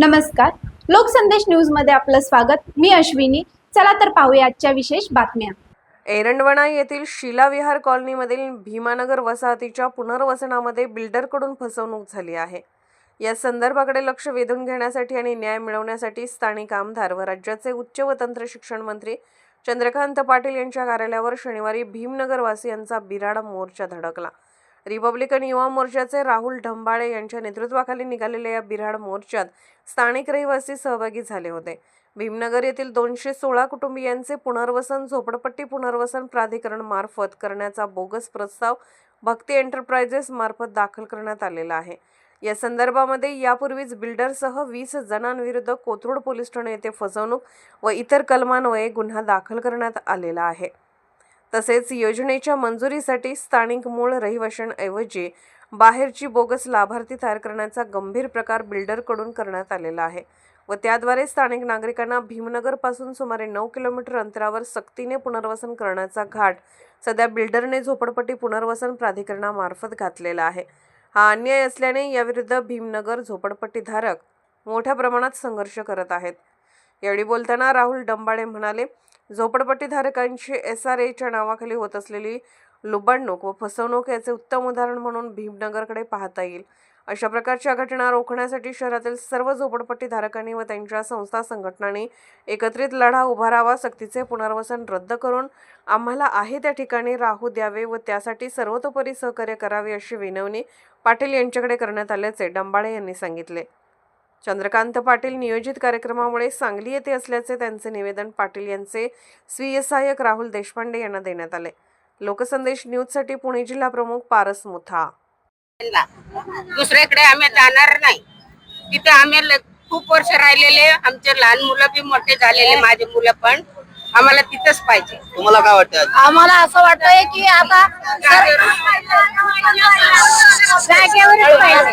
नमस्कार. लोकसंदेश न्यूजमध्ये आपलं स्वागत. मी अश्विनी. चला तर पाहूया आजच्या विशेष बातम्या. एरंडवणा येथील शिलाविहार कॉलनीमधील भीमानगर वसाहतीच्या पुनर्वसनामध्ये बिल्डरकडून फसवणूक झाली आहे. या संदर्भाकडे लक्ष वेधून घेण्यासाठी आणि न्याय मिळवण्यासाठी स्थानिक आमदार व राज्याचे उच्च व तंत्र शिक्षण मंत्री चंद्रकांत पाटील यांच्या कार्यालयावर शनिवारी भीमनगरवासियांचा बिराड बिराडा मोर्चा धडकला. रिपब्लिकन युवा मोर्चाचे राहुल ढंबाळे यांच्या नेतृत्वाखाली निघालेल्या या बिराड मोर्चात स्थानिक रहिवासी सहभागी झाले होते. भीमनगर येथील दोनशे सोळा कुटुंबियांचे पुनर्वसन झोपडपट्टी पुनर्वसन प्राधिकरण मार्फत करण्याचा बोगस प्रस्ताव भक्ती एंटरप्राइजेस मार्फत दाखल करण्यात आलेला आहे. या संदर्भामध्ये यापूर्वीच बिल्डरसह वीस जणांविरुद्ध कोथरूड पोलीस ठाणे येथे फसवणूक व इतर कलमान्वये गुन्हा दाखल करण्यात आलेला आहे. तसेच योजनेच्या मंजुरीसाठी स्थानिक मूळ रहिवाशांऐवजी बाहेरची बोगस लाभार्थी तयार करण्याचा गंभीर प्रकार बिल्डरकडून करण्यात आलेला आहे व त्याद्वारे स्थानिक नागरिकांना भीमनगरपासून सुमारे नऊ किलोमीटर अंतरावर सक्तीने पुनर्वसन करण्याचा घाट सध्या बिल्डरने झोपडपट्टी पुनर्वसन प्राधिकरणामार्फत घातलेला आहे. हा अन्याय असल्याने याविरुद्ध भीमनगर झोपडपट्टीधारक मोठ्या प्रमाणात संघर्ष करत आहेत. यावेळी बोलताना राहुल डंबाडे म्हणाले झोपडपट्टीधारकांची एस आर एच्या नावाखाली होत असलेली लुबाडणूक व फसवणूक याचे उत्तम उदाहरण म्हणून भीमनगरकडे पाहता येईल. अशा प्रकारच्या घटना रोखण्यासाठी शहरातील सर्व झोपडपट्टीधारकांनी व त्यांच्या संस्था संघटनांनी एकत्रित लढा उभारावा सक्तीचे पुनर्वसन रद्द करून आम्हाला आहे त्या ठिकाणी राहू द्यावे व त्यासाठी सर्वतोपरी सहकार्य करावे अशी विनवणी पाटील यांच्याकडे करण्यात आल्याचे डंबाळे यांनी सांगितले. चंद्रकांत पाटील नियोजित कार्यक्रमामुळे सांगली येथे असल्याचे त्यांचे निवेदन पाटील यांचे स्वीय सहाय्यक राहुल देशपांडे यांना देण्यात आले. लोकसंदेश न्यूजसाठी पुणे जिल्हा प्रमुख पारस मुथा. दुसऱ्याकडे दुसरीकडे आम्ही जाणार नाही. तिथे आम्ही ल- खूप वर्ष राहिलेले आमचे लहान मुलं बी मोठे झालेले माझे मुलं पण. आम्हाला तिथंच पाहिजे. तुम्हाला काय वाटतं आज? आम्हाला असं वाटतंय की आता जागेवरच पाहिजे.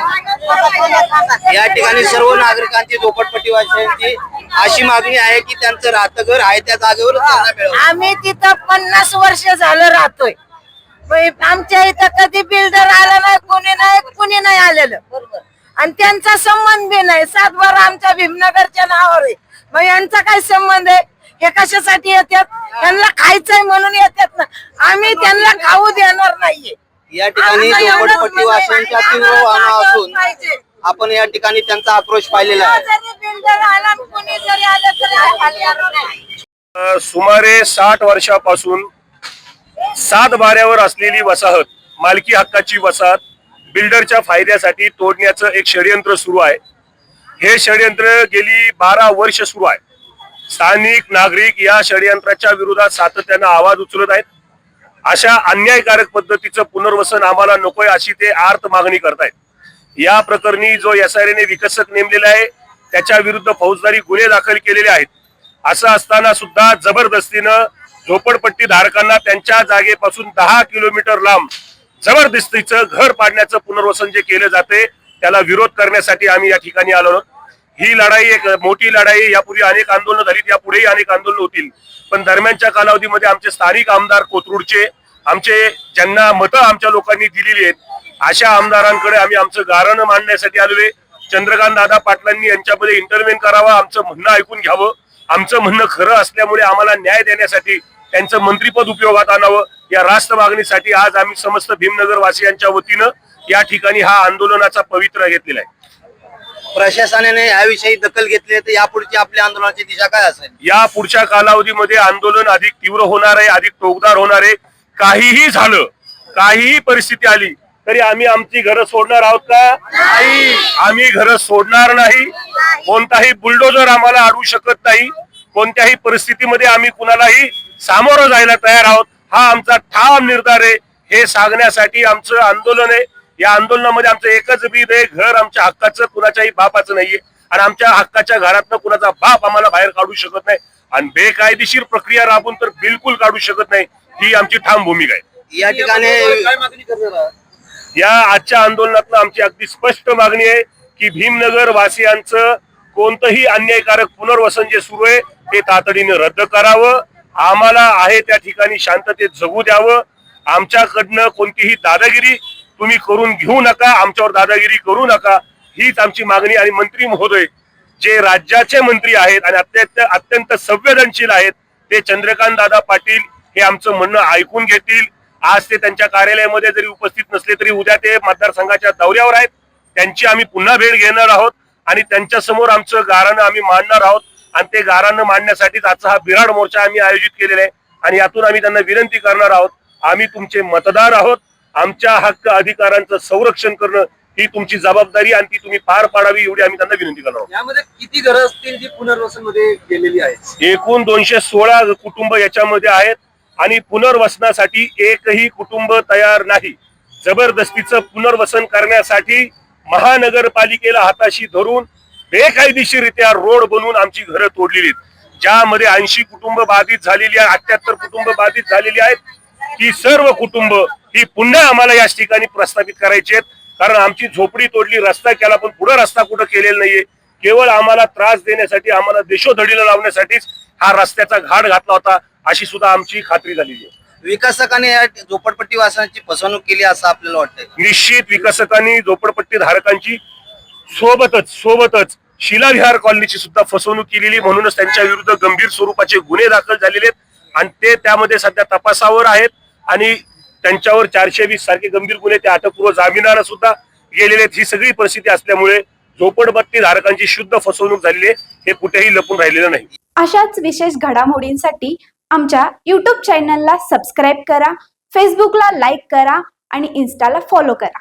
या ठिकाणी सर्व नागरिकांची झोपडपट्टी वासियांची अशी मागणी आहे की त्यांचं राहतं घर आहे त्या जागेवर त्यांना मिळावं. आम्ही तिथं पन्नास वर्ष झालं राहतोय. पण आमच्या इथं कधी बिल्डर आला नाही कोणी नाही कुणी नाही आलेलं. आणि त्यांचा संबंध बी नाही. सातबार आमच्या भीमनगरच्या नावावर आहे. मग यांचा काय संबंध आहे? हे कशासाठी येतात त्यांना खायचंय म्हणून येतात ना. आम्ही त्यांना खाऊ देणार नाहीये. या ठिकाणी झोपडपट्टी तीव्र वाहन असून पाहिजे. आपण या ठिकाणी त्यांचा आक्रोश पाहिलेला आहे. जरी बिल्डर आला आणि कुणी जरी आलं तरी आम्ही खाली येणार नाही. अ, सुमारे साठ वर्षापासून सात बाऱ्यावर असलेली वसाहत मालकी हक्काची वसाहत बिल्डरच्या फायद्यासाठी तोडण्याचं एक षडयंत्र सुरू आहे. हे षडयंत्र गेली बारा वर्ष सुरू आहे. स्थानिक नागरिक या षडयंत्राच्या विरोधात सातत्यानं आवाज उचलत आहेत. अशा अन्यायकारक पद्धतीचं पुनर्वसन आम्हाला नकोय अशी ते आर्त मागणी करतायत. या प्रकरणी जो एस आर ने विकसक नेमलेला आहे त्याच्या विरुद्ध फौजदारी गुन्हे दाखल केलेले आहेत. असं असताना सुद्धा जबरदस्तीनं झोपडपट्टी धारकांना त्यांच्या जागेपासून दहा किलोमीटर लांब जबरदस्तीचं घर पाडण्याचं पुनर्वसन जे केलं जाते त्याला विरोध करण्यासाठी आम्ही या ठिकाणी आलो आहोत. ही लढाई एक मोठी लढाई यापूर्वी अनेक आंदोलनं झाली यापुढेही अनेक आंदोलन होतील. पण दरम्यानच्या कालावधीमध्ये आमचे स्थानिक आमदार कोथरूडचे आमचे ज्यांना मतं आमच्या लोकांनी दिलेली आहेत अशा आमदारांकडे आम्ही आमचं गारण मांडण्यासाठी आलेलो आहे. चंद्रकांत दादा पाटलांनी यांच्यामध्ये इंटरव्हेन करावा आमचं म्हणणं ऐकून घ्यावं. आमचं म्हणणं खरं असल्यामुळे आम्हाला न्याय देण्यासाठी त्यांचं मंत्रीपद उपयोगात आणावं. या रास्त मागणीसाठी आज आम्ही समस्त भीमनगर वासियांच्या वतीनं या ठिकाणी हा आंदोलनाचा पवित्रा घेतलेला आहे. प्रशासनाने याविषयी दखल घेतली तर यापुढची आपल्या आंदोलनाची दिशा काय असेल? या पुढच्या कालावधीमध्ये आंदोलन अधिक तीव्र होणार आहे अधिक टोकदार होणार आहे. काहीही झालं काहीही परिस्थिती आली तरी आम्ही आमची घरं सोडणार आहोत का? नाही. आम्ही घरं सोडणार नाही. कोणताही बुलडोजर आम्हाला अडवू शकत नाही. कोणत्याही परिस्थितीमध्ये आम्ही कुणालाही सामोरं जायला तयार आहोत. हा आमचा ठाम निर्धार आहे. हे सांगण्यासाठी आमचं आंदोलन आहे. या आंदोलनामध्ये आमचं एकच बीद आहे घर आमच्या हक्काचं कुणाच्याही बापाचं नाहीये. आणि आमच्या हक्काच्या घरातनं कुणाचा बाप आम्हाला बाहेर काढू शकत नाही. आणि बेकायदेशीर प्रक्रिया राबून तर बिलकुल काढू शकत नाही. ही आमची ठाम भूमिका आहे. या ठिकाणी या आजच्या आंदोलनातनं आमची अगदी स्पष्ट मागणी आहे की भीमनगर वासियांचं कोणतंही अन्यायकारक पुनर्वसन जे सुरू आहे ते तातडीने रद्द करावं. आम्हाला आहे त्या ठिकाणी शांततेत जगू द्यावं. आमच्याकडनं कोणतीही दादागिरी तुम्ही करून घेऊ नका आमच्यावर दादागिरी करू नका हीच आमची मागणी आणि मंत्री महोदय. जे राज्याचे मंत्री आहेत आणि अत्यंत अत्यंत संवेदनशील आहेत ते चंद्रकांत दादा पाटील हे आमचं म्हणणं ऐकून घेतील. आज ते त्यांच्या कार्यालयामध्ये जरी उपस्थित नसले तरी उद्या ते मतदारसंघाच्या दौऱ्यावर आहेत. त्यांची आम्ही पुन्हा भेट घेणार आहोत आणि त्यांच्यासमोर आमचं गारानं आम्ही मांडणार आहोत. आणि ते गारानं मांडण्यासाठीच आजचा हा बिराड मोर्चा आम्ही आयोजित केलेला आहे. आणि यातून आम्ही त्यांना विनंती करणार आहोत. आम्ही तुमचे मतदार आहोत. आमच्या हक्क अधिकारांचं संरक्षण करणं ही तुमची जबाबदारी आणि ती तुम्ही पार पाडावी एवढी आम्ही त्यांना विनंती करणार आहोत. यामध्ये किती घरं असतील जी पुनर्वसनमध्ये गेलेली आहेत? एकूण दोनशे सोळा कुटुंब याच्यामध्ये आहेत आणि पुनर्वसनासाठी एकही कुटुंब तयार नाही. जबरदस्तीचं पुनर्वसन करण्यासाठी महानगरपालिकेला हाताशी धरून बेकायदेशीररित्या रोड बनवून आमची घरं तोडलेली आहेत. ज्यामध्ये ऐंशी कुटुंब बाधित झालेली आहे अठ्याहत्तर कुटुंब बाधित झालेली आहेत. ती सर्व कुटुंब ही पुन्हा आम्हाला याच ठिकाणी प्रस्थापित करायची आहेत. कारण आमची झोपडी तोडली रस्ता केला पण पुढे रस्ता कुठं केलेला नाहीये. केवळ आम्हाला त्रास देण्यासाठी आम्हाला देशोधडीला लावण्यासाठीच हा रस्त्याचा घाट घातला होता अशी सुद्धा आमची खात्री झालेली आहे. विकासकाने या झोपडपट्टी वासनाची फसवणूक केली असं आपल्याला वाटतंय? निश्चित विकासकांनी झोपडपट्टी धारकांची सोबतच सोबतच शिलाविहार कॉलनीची सुद्धा फसवणूक केलेली म्हणूनच त्यांच्या विरुद्ध गंभीर स्वरूपाचे गुन्हे दाखल झालेले आहेत. आणि ते त्यामध्ये सध्या तपासावर आहेत. आणि त्यांच्यावर चारशे वीस सारखे गंभीर गुन्हे ते अटकपूर्व जामिनाला सुद्धा गेलेले आहेत. ही सगळी परिस्थिती असल्यामुळे झोपडपट्टी धारकांची शुद्ध फसवणूक झालेली आहे. हे कुठेही लपून राहिलेलं नाही. अशाच विशेष घडामोडींसाठी आमच्या युट्यूब चॅनलला सबस्क्राईब करा फेसबुकला लाईक करा आणि इन्स्टाला फॉलो करा.